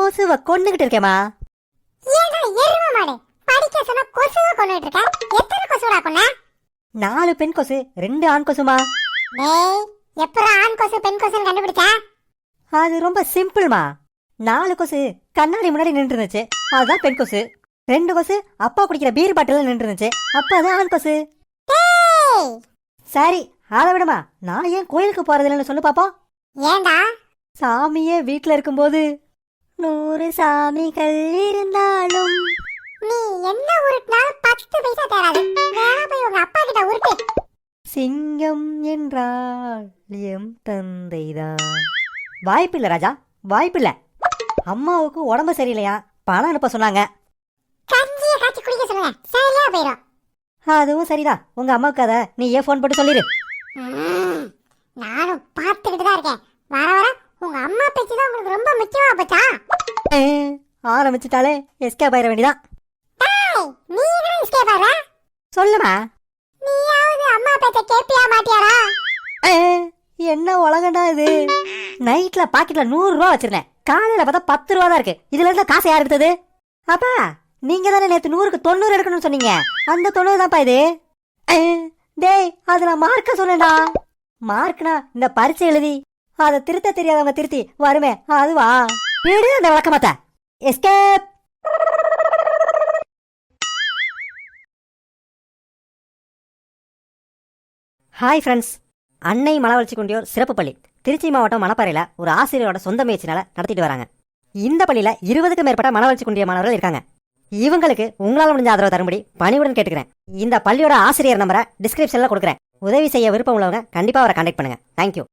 கொசுவை கொண்டுகிட்டு இருக்கேம்மா. ஏடா எரும மாடு? படிக்க சொன்னா கொசுவை கொண்டுட்டு இருக்க? எத்தனை கொசுடா கொன்ன? நாலு பெண் கொசு ரெண்டு ஆண் கொசுமா? டேய் எப்பறம் ஆண் கொசு பெண் கொசுன்னு கண்டுபிடிச்சா? அது ரொம்ப சிம்பிள்மா. நாலு கொசு கண்ணாடி முன்னாடி நின்று இருந்துச்சு அதுதான் பெண் கொசு. ரெண்டு கொசு அப்பா குடிக்கிற பீர் பாட்டில் நின்று இருந்துச்சு அப்ப ஆண் கொசு. சரி அதை விடுமா. நான் ஏன் கோயிலுக்கு போறது இல்லைன்னு சொல்லு பாப்போம். ஏண்டா சாமியே வீட்ல இருக்கும்போது நூறு சாமிகள் இருந்தாலும். நீ என்ன உருட்டினாலும் பத்து பைசா தேராது வேணா போய் உங்க அப்பா கிட்ட உருட்டு. சிங்கம் என்றால் எம் தந்தைதான் வாய்ப்பில்லை ராஜா வாய்ப்பில்லை. அம்மாவுக்கு உடம்பு சரியில்லையா? பணம் அனுப்ப சொன்னாங்க. கஞ்சியை காய்ச்சி குடிக்க சொல்லுங்க. சரியா போயிடும். அதுவும் சரிதான். உங்க அம்மாவுக்கு அதை நீ ஏன் ஃபோன் போட்டு சொல்லிடு. நானும் பார்த்துக்கிட்டு தான் இருக்கேன். வர வர உங்க அம்மா பேச்சு தான் உங்களுக்கு ரொம்ப முக்கியமா போச்சா? ஆரம்பிச்சிட்டாலே எஸ்கேப் ஆயிட வேண்டியதான் டேய் நீ என்ன எஸ்கேப் ஆற சொல்லுமா. நீயாவது அம்மா பேச்ச கேப்பியா மாட்டியாடா? ஏ, என்ன உலகண்டா இது? நைட்ல பாக்கெட்ல நூறு ரூபா வச்சிருந்தேன். காலையில பார்த்தா பத்து ரூபா தான் இருக்கு. இதுல இருந்து காசு யார் எடுத்தது? அப்பா நீங்க தானே நேத்து நூறுக்கு தொண்ணூறு எடுக்கணும்னு சொன்னீங்க. அந்த தொண்ணூறு தான்ப்பா இது டேய் அதுல மார்க்க சொன்னேன்டா மார்க்னா இந்த பரீட்சை எழுதி அதை திருத்த தெரியாதவங்க திருத்தி வருமே அதுவா எடு அந்த விளக்கமாத்த. எஸ்கேப் ஹாய் ஃப்ரெண்ட்ஸ் அன்னை மலவளர்ச்சி குண்டியோர் சிறப்பு பள்ளி. திருச்சி மாவட்டம் மணப்பாறையில் ஒரு ஆசிரியரோட சொந்த முயற்சினால நடத்திட்டு வராங்க. இந்த பள்ளியில் இருபதுக்கும் மேற்பட்ட மனவளர்ச்சி குண்டிய மாணவர்கள் இருக்காங்க. இவங்களுக்கு உங்களால் முடிஞ்ச ஆதரவு தரும்படி பணிவுடன் கேட்டுக்கிறேன். இந்த பள்ளியோட ஆசிரியர் நம்பரை டிஸ்கிரிப்ஷனில் கொடுக்குறேன். உதவி செய்ய விருப்பம் உள்ளவங்க கண்டிப்பாக அவரை கான்டாக்ட் பண்ணுங்க. தேங்க்யூ